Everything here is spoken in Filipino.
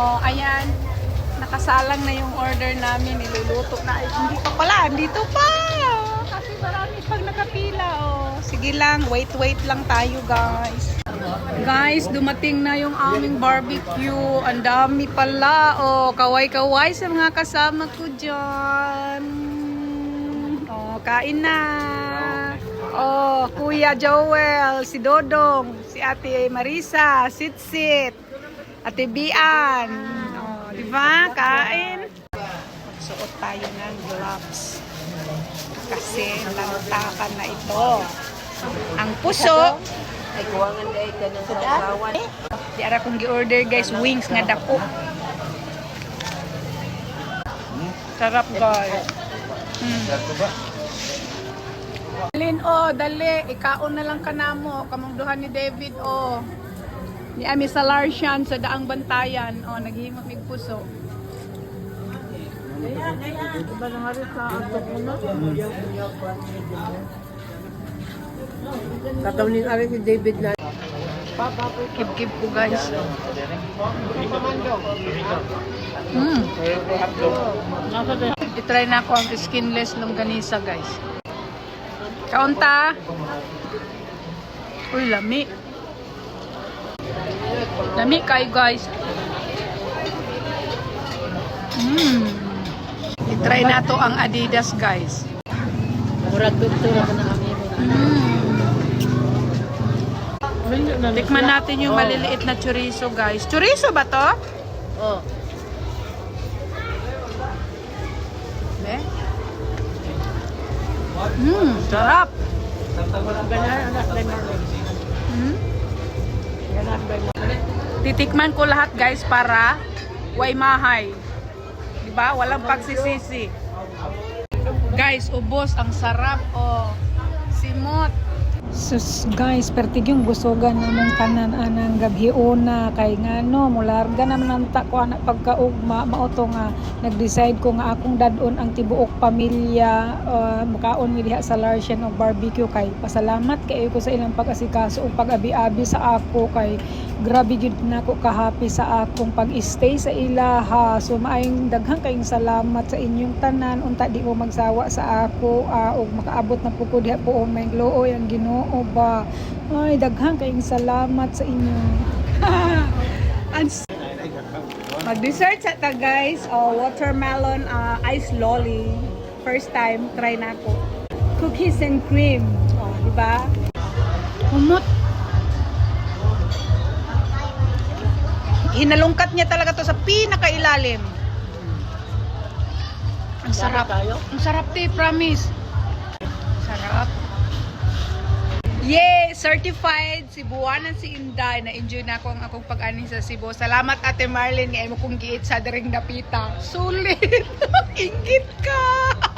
Oh, ayan. Nakasalang na yung order namin. Niluluto na. Ay, hindi pa pala. Dito pa. Kasi marami pang nakapila. Oh. Sige lang. Wait, wait lang tayo, guys. Guys, dumating na yung aming barbecue. Ang dami pala. Oh, kaway-kaway sa mga kasama ko dyan. Oh, kain na. Oh, Kuya Joel, si Dodong, si Ate Marisa, Sitsit, Ate Bian. Oh, di ba? Kain. Magsuot tayo ng gloves. Kasi lantakan na ito. Ang puso, Ay, kuwangan dahil ka ng sausawan. Di ara kong gi-order guys, wings nga dako. Sarap guys. Mm. Lin oh, dali, ikaon na lang kanamo, kamugduhan ni David oh. Ni Ami Salarsian sa Daang Bantayan, oh, naghimot mig puso. Iba na nga rin sa atok mo na. Tatawnin ka rin si David na. Kip-kip ko guys. Mm. I-try na ako ang skinless longganisa guys. Kaunta. Uy, lami. Lami kayo guys. Mm. I-try na to ang Adidas guys. Murag doktor ako na kami. Mm. Tikman natin yung maliliit na chorizo guys. Chorizo ba to? Oh. Be? Mm, sarap. Ganahan anak kay Marlon. Mm. Ganahan kay Marlon. Titikman ko lahat guys para way mahay. 'Di ba? Walang pagsisisi. Guys, ubos ang sarap oh. Simot. Sus guys, pertig yung gusogan namong tanan anang gabi una kay ngano mularga naman ang ta ko anak pagkaugma. Mauto nga nag-decide ko nga akong dadon ang tibuok pamilya. Uh, mukaon mi diha sa Larsian og barbecue. Kay pasalamat kay ko sa ilang pag-asikaso ug pag-abi-abi sa ako. Kay grabe gyud nako ka-happy sa akong pag-stay sa ilaha so maayong daghang kayong salamat sa inyong tanan. Unta di mo magsawa sa ako ah, ug makaabot na pugod diha po may looy ang Ginoo ba ay daghang kayong salamat sa inyo Mag-dessert sa ta guys, oh, watermelon uh, ice lolly. First time try na ko. Cookies and cream. Oh, di ba? Humot. Hinalungkat niya talaga to sa pinakailalim. Ang sarap. Ang sarap, te, promise. Sarap. Yay! Certified Cebuanan si Inday. Na-enjoy na ako ang akong pag-ani sa Cebu. Salamat Ate Marlene nga imo kong giit sa daring dapita. Sulit! Ingit ka!